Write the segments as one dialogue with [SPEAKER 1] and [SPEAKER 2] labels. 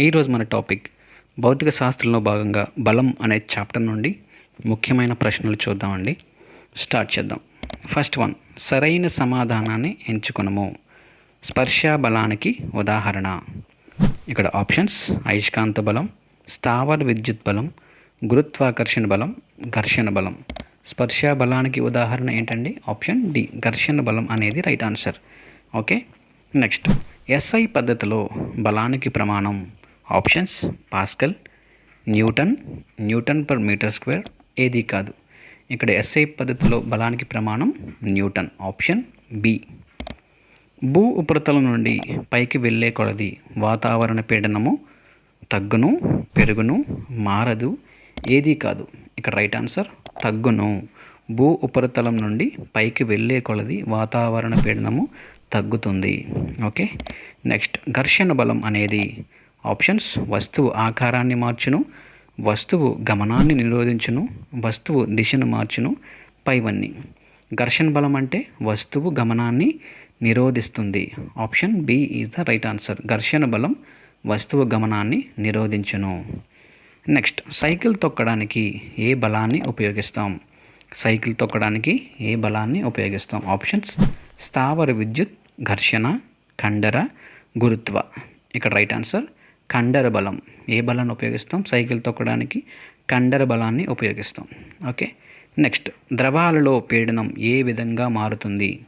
[SPEAKER 1] ఈరోజు మన టాపిక్ భౌతిక శాస్త్రంలో భాగంగా బలం అనే చాప్టర్ నుండి ముఖ్యమైన ప్రశ్నలు చూద్దామండి. స్టార్ట్ చేద్దాం. ఫస్ట్ వన్ సరైన సమాధానాన్ని ఎంచుకునము. స్పర్శ బలానికి ఉదాహరణ. ఇక్కడ ఆప్షన్స్ అయస్కాంత బలం స్థావర విద్యుత్ బలం గురుత్వాకర్షణ బలం ఘర్షణ బలం. స్పర్శ బలానికి ఉదాహరణ ఏంటండి? ఆప్షన్ డి ఘర్షణ బలం అనేది right answer. Okay? Next S I పద్ధతిలో బలానికి ప్రమాణం. Options pascal newton newton per metre square ఏది కాదు. ఇక్కడ ఎస్ఐ పద్ధతిలో బలానికి ప్రమాణం న్యూటన్. ఆప్షన్ బి భూ ఉపరితలం నుండి పైకి వెళ్ళే కొలది వాతావరణ పీడనము తగ్గును పెరుగును మారదు ఏది కాదు. ఇక్కడ రైట్ ఆన్సర్ తగ్గును. భూ ఉపరితలం నుండి పైకి వెళ్ళే కొలది వాతావరణ పీడనము తగ్గుతుంది. ఓకే నెక్స్ట్ ఘర్షణ బలం అనేది ఆప్షన్స్ వస్తువు ఆకారాన్ని మార్చును వస్తువు గమనాన్ని నిరోధించును వస్తువు దిశను మార్చును పైవన్నీ. ఘర్షణ బలం అంటే వస్తువు గమనాన్ని నిరోధిస్తుంది. Option B is the right answer. ఘర్షణ బలం వస్తువు గమనాన్ని నిరోధించును. నెక్స్ట్ సైకిల్ తొక్కడానికి ఏ బలాన్ని ఉపయోగిస్తాం? సైకిల్ తొక్కడానికి ఏ బలాన్ని ఉపయోగిస్తాం? ఆప్షన్స్ స్థావర విద్యుత్ ఘర్షణ కండర గురుత్వ. ఇక్కడ రైట్ ఆన్సర్ కండర బలం. ఏ బలాన్ని ఉపయోగిస్తాం? సైకిల్ తొక్కడానికి కండర బలాన్ని ఉపయోగిస్తాం. ఓకే? నెక్స్ట్ ద్రవాలలో పీడనం ఏ విధంగా మారుతుంది?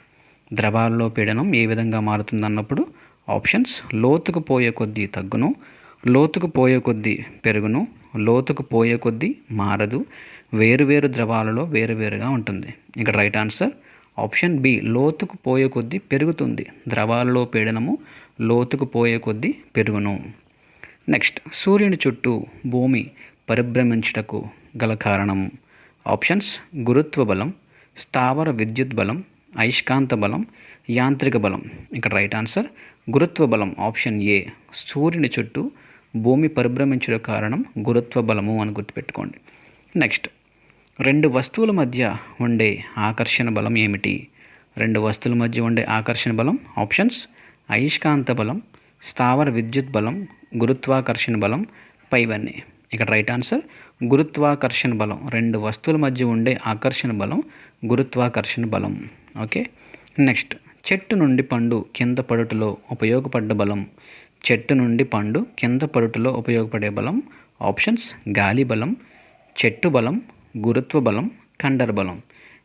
[SPEAKER 1] ద్రవాలలో పీడనం ఏ విధంగా మారుతుంది అన్నప్పుడు ఆప్షన్స్ లోతుకు పోయే కొద్దీ తగ్గును లోతుకు పోయే కొద్దీ పెరుగును లోతుకు పోయే కొద్దీ మారదు వేరువేరు ద్రవాలలో వేరువేరుగా ఉంటుంది. ఇక్కడ రైట్ ఆన్సర్ ఆప్షన్ బి లోతుకు పోయే కొద్దీ పెరుగుతుంది. ద్రవాలలో పీడనము లోతుకు పోయే కొద్దీ పెరుగును. నెక్స్ట్ సూర్యుని చుట్టూ భూమి పరిభ్రమించుటకు గల కారణం. ఆప్షన్స్ గురుత్వ బలం స్థావర విద్యుత్ బలం అయస్కాంత బలం యాంత్రిక బలం. ఇక్కడ రైట్ ఆన్సర్ గురుత్వ బలం ఆప్షన్ ఏ. సూర్యుని చుట్టూ భూమి పరిభ్రమించడం కారణం గురుత్వ బలము అని గుర్తుపెట్టుకోండి. నెక్స్ట్ రెండు వస్తువుల మధ్య ఉండే ఆకర్షణ బలం ఏమిటి? రెండు వస్తువుల మధ్య ఉండే ఆకర్షణ బలం ఆప్షన్స్ అయస్కాంత బలం స్థావర విద్యుత్ బలం గురుత్వాకర్షణ బలం పైవన్నీ ఇక్కడ రైట్ ఆన్సర్ గురుత్వాకర్షణ బలం. రెండు వస్తువుల మధ్య ఉండే ఆకర్షణ బలం గురుత్వాకర్షణ బలం. ఓకే? నెక్స్ట్ చెట్టు నుండి పండు కింద పడుటలో ఉపయోగపడ్డ బలం. చెట్టు నుండి పండు కింద పడుటలో ఉపయోగపడే బలం. ఆప్షన్స్ గాలి బలం చెట్టు బలం గురుత్వ బలం కండర బలం.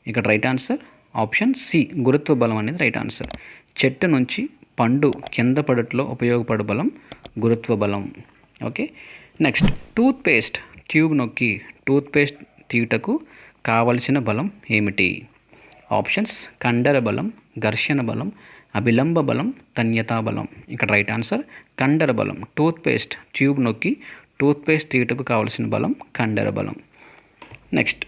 [SPEAKER 1] ఇక్కడ రైట్ ఆన్సర్ ఆప్షన్ సి గురుత్వ బలం అనేది రైట్ ఆన్సర్. చెట్టు నుంచి పండు కింద పడుటలో ఉపయోగపడే బలం గురుత్వ బలం. Okay? Next toothpaste tube నొక్కి. టూత్ పేస్ట్ తీయుటకు కావలసిన బలం ఏమిటి? ఆప్షన్స్ కండర బలం ఘర్షణ బలం అభిలంబ బలం తన్యతా బలం. ఇక్కడ రైట్ ఆన్సర్ కండర బలం. టూత్ పేస్ట్ ట్యూబ్ నొక్కి. టూత్ పేస్ట్ తీయుటకు కావలసిన బలం కండర బలం. నెక్స్ట్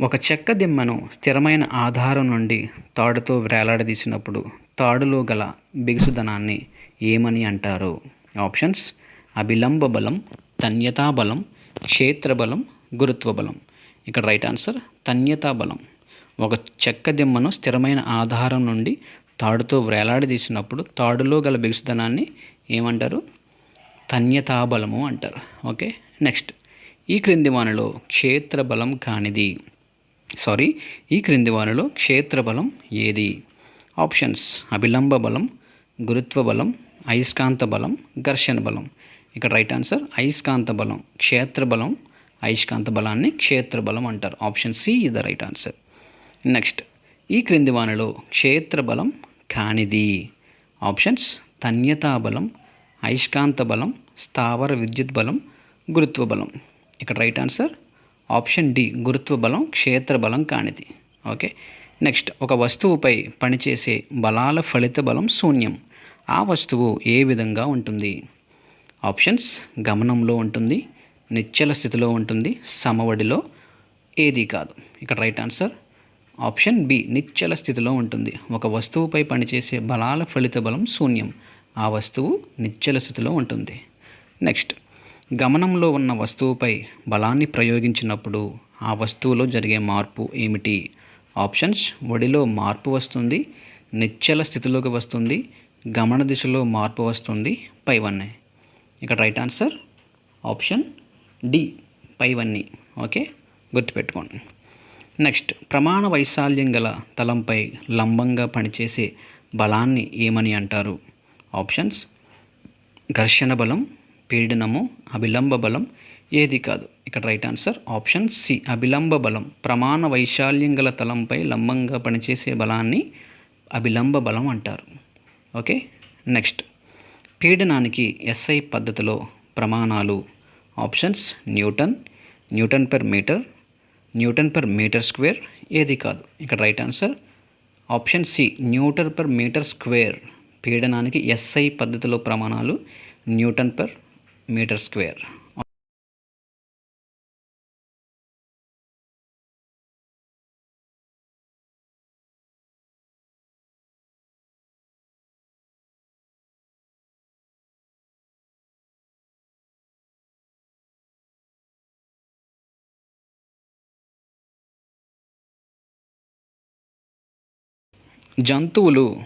[SPEAKER 1] ఒక చెక్క దిమ్మను స్థిరమైన ఆధారం నుండి తాడుతో వేలాడదీసినప్పుడు తాడులో గల బిగుసుదనాన్ని ఏమని అంటారు? ఆప్షన్స్ అభిలంబ బలం తన్యతా బలం క్షేత్ర బలం గురుత్వ బలం ఇక్కడ రైట్ ఆన్సర్ తన్యతా బలం ఒక చెక్క దిమ్మను స్థిరమైన ఆధారం నుండి తాడుతో వేలాడదీసినప్పుడు తాడులో గల బిగుసుదనాన్ని ఏమంటారు? తన్యతాబలము అంటారు. Okay next. ఈ క్రింది వానలో క్షేత్ర బలం కానిది? సారీ ఈ క్రింది వానలో క్షేత్ర బలం ఏది? ఆప్షన్స్ అభిలంబ బలం గురుత్వ బలం అయస్కాంత బలం ఘర్షణ బలం. ఇక్కడ రైట్ ఆన్సర్ అయస్కాంత బలం క్షేత్ర బలం. అయస్కాంత బలాన్ని క్షేత్ర బలం అంటారు. Option C is the right answer next ఈ క్రింది వానలో క్షేత్ర బలం కానిది ఆప్షన్స్ తన్యతా బలం అయస్కాంత బలం స్థావర విద్యుత్ బలం గురుత్వ బలం. ఇక్కడ రైట్ ఆన్సర్ ఆప్షన్ డి గురుత్వ బలం క్షేత్ర బలం కానిది ఓకే నెక్స్ట్ ఒక వస్తువుపై పనిచేసే బలాల ఫలిత బలం శూన్యం. ఆ వస్తువు ఏ విధంగా ఉంటుంది? ఆప్షన్స్ గమనంలో ఉంటుంది నిశ్చల స్థితిలో ఉంటుంది సమవడిలో ఏది కాదు. ఇక్కడ రైట్ ఆన్సర్ ఆప్షన్ బి నిశ్చల స్థితిలో ఉంటుంది. ఒక వస్తువుపై పనిచేసే బలాల ఫలిత బలం శూన్యం. ఆ వస్తువు నిశ్చల స్థితిలో ఉంటుంది. నెక్స్ట్ గమనంలో ఉన్న వస్తువుపై బలాన్ని ప్రయోగించినప్పుడు ఆ వస్తువులో జరిగే మార్పు ఏమిటి? ఆప్షన్స్ ఒడిలో మార్పు వస్తుంది నిశ్చల స్థితిలోకి వస్తుంది గమన దిశలో మార్పు వస్తుంది పైవన్నీ ఇక్కడ రైట్ ఆన్సర్ ఆప్షన్ డి పైవన్నీ ఓకే? గుర్తుపెట్టుకోండి. నెక్స్ట్ ప్రమాణ వైశాల్యం గల తలంపై లంబంగా పనిచేసే బలాన్ని ఏమని అంటారు? ఆప్షన్స్ ఘర్షణ బలం పీడనము అభిలంబ బలం ఏది కాదు. ఇక్కడ రైట్ ఆన్సర్ ఆప్షన్ సి అభిలంబ బలం. ప్రమాణ వైశాల్యం గల తలంపై లంబంగా పనిచేసే బలాన్ని అభిలంబ బలం అంటారు. ఓకే? నెక్స్ట్. పీడనానికి ఎస్ఐ పద్ధతిలో ప్రమాణాలు. Options newton. Newton per metre. Newton per metre square ఏది కాదు. ఇక్కడ right answer. Option C newton per metre square. పీడనానికి SI పద్ధతిలో ప్రమాణాలు. Newton per metre square. జంతువులు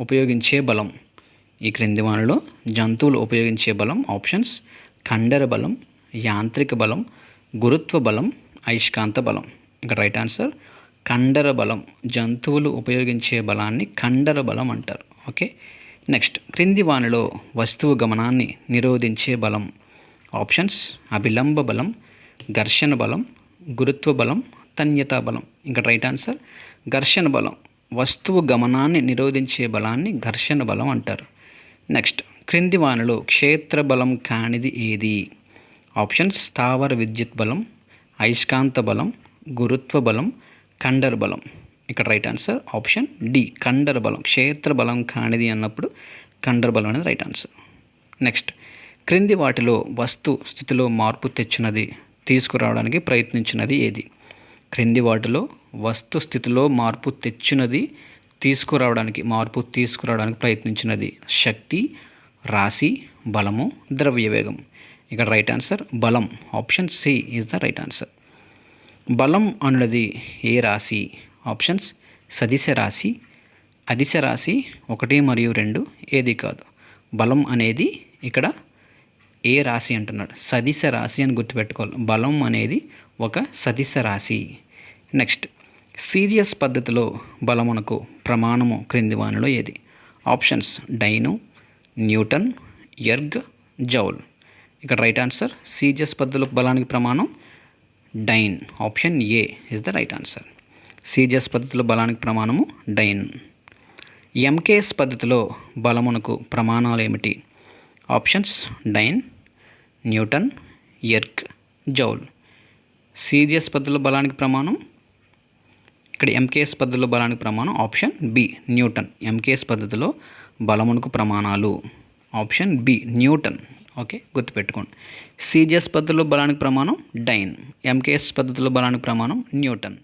[SPEAKER 1] ఉపయోగించే బలం. ఈ క్రింది వానలో జంతువులు ఉపయోగించే బలం ఆప్షన్స్ కండర బలం యాంత్రిక బలం గురుత్వ బలం అయస్కాంత బలం. ఇంకా రైట్ ఆన్సర్ కండర బలం. జంతువులు ఉపయోగించే బలాన్ని కండర బలం అంటారు. ఓకే? నెక్స్ట్ క్రింది వానలో వస్తువు గమనాన్ని నిరోధించే బలం ఆప్షన్స్ అభిలంబ బలం ఘర్షణ బలం గురుత్వ బలం తన్యతా బలం. ఇంకా రైట్ ఆన్సర్ ఘర్షణ బలం. వస్తువు గమనాన్ని నిరోధించే బలాన్ని ఘర్షణ బలం అంటారు. నెక్స్ట్ క్రింది వానలో క్షేత్ర బలం కానిది ఏది? ఆప్షన్స్ స్థావర విద్యుత్ బలం అయస్కాంత బలం గురుత్వ బలం కండర బలం. ఇక్కడ రైట్ ఆన్సర్ ఆప్షన్ డి కండర బలం. క్షేత్ర బలం కానిది అన్నప్పుడు కండర బలం అనేది రైట్ ఆన్సర్. నెక్స్ట్ క్రింది వాటిలో వస్తు స్థితిలో మార్పు తెచ్చినది తీసుకురావడానికి ప్రయత్నించినది ఏది? క్రింది వాటిలో వస్తు స్థితిలో మార్పు తెచ్చినది తీసుకురావడానికి మార్పు తీసుకురావడానికి ప్రయత్నించినది. శక్తి రాశి బలము ద్రవ్య వేగం. ఇక్కడ రైట్ ఆన్సర్ బలం. Option C is the right answer. బలం అన్నది ఏ రాశి? ఆప్షన్స్ సదిశ రాశి అదిశ రాశి ఒకటి మరియు రెండు ఏది కాదు. బలం అనేది ఇక్కడ ఏ రాశి అంటున్నాడు? సదిశ రాశి అని గుర్తుపెట్టుకోవాలి. బలం అనేది ఒక సదిశ రాశి. నెక్స్ట్. సీరియస్ పద్ధతిలో బలమునకు ప్రమాణము క్రింది వానిలో ఏది? Options dyne newton erg joule. ఇక్కడ రైట్ ఆన్సర్ సీరియస్ పద్ధతిలో బలానికి ప్రమాణం dyne. Option A is the right answer. CGS పద్ధతిలో బలానికి ప్రమాణము డైన్. ఎంకేఎస్ పద్ధతిలో బలమునకు ప్రమాణాలు ఏమిటి? Options dyne newton erg joule. Serious పద్ధతిలో బలానికి ప్రమాణం ఇక్కడ ఎంకేఎస్ పద్ధతిలో బలానికి ప్రమాణం ఆప్షన్ బి న్యూటన్. ఎంకేఎస్ పద్ధతిలో బలమునకు ప్రమాణాలు ఆప్షన్ బి న్యూటన్. ఓకే గుర్తుపెట్టుకోండి. సిజిఎస్ పద్ధతిలో బలానికి ప్రమాణం డైన్. ఎంకేఎస్ పద్ధతిలో బలానికి ప్రమాణం న్యూటన్.